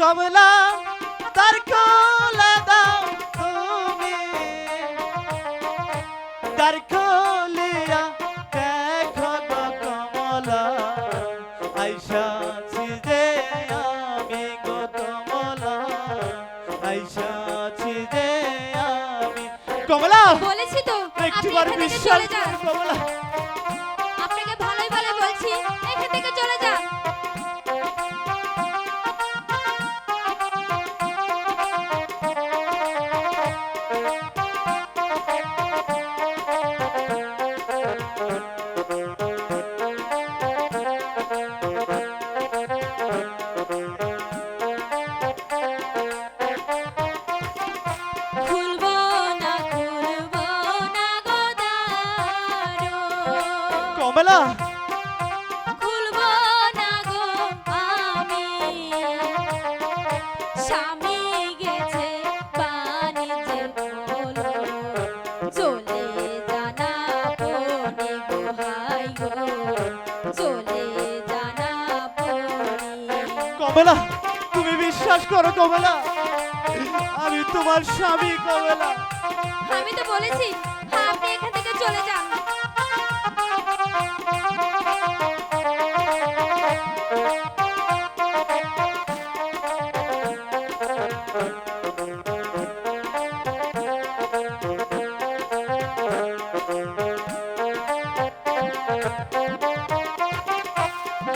কমলা তার কোলে দাও তুমি। তার কোলিয়া দেখো গো কমলা আইসাছি যে আমি গো কমলা আইসাছি যে আমি কমলা। বলেছি তো একটিবার বিশ্বাস কমলা। আপনাকে ভালোই ভালো বলছি। কমলা তুমি বিশ্বাস করো কমলা আমি তোমার স্বামী কমলা। আমি তো বলেছি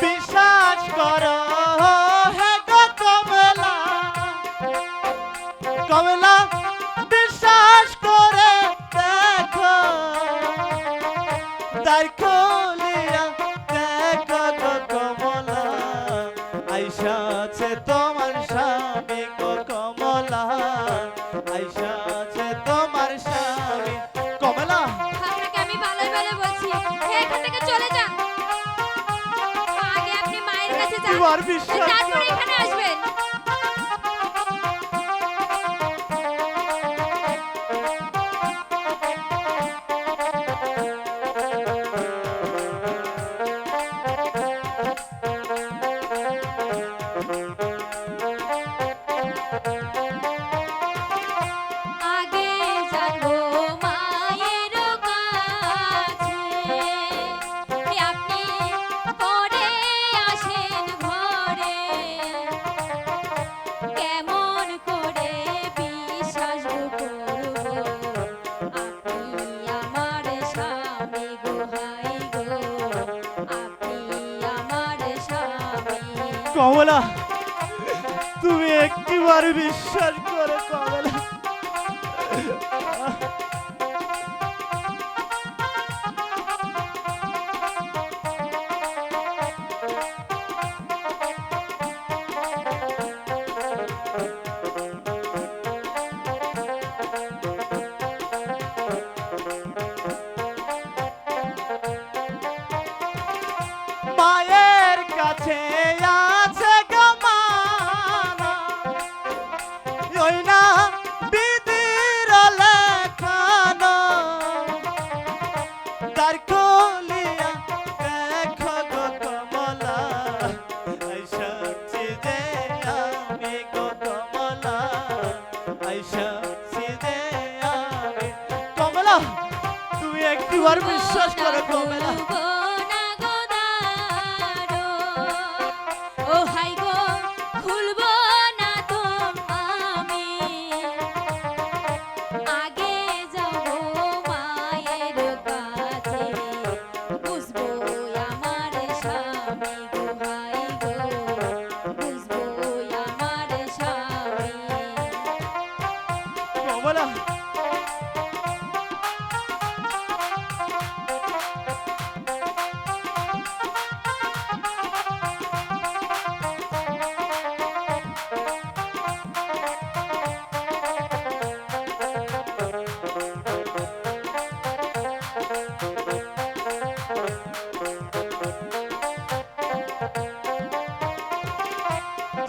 বিশ্বাস করো, হে গো কমলা। কমলা, বিশ্বাস করে দেখো। তার কলিয়া দেখো গো কমলা। আইসা আছে তোমার şarkısı varmış. Şarkısı. কমলা তুমি একটিবার বিশ্বাস করে কমলা। একটিবার বিশ্বাস করো খুলবো না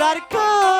আমি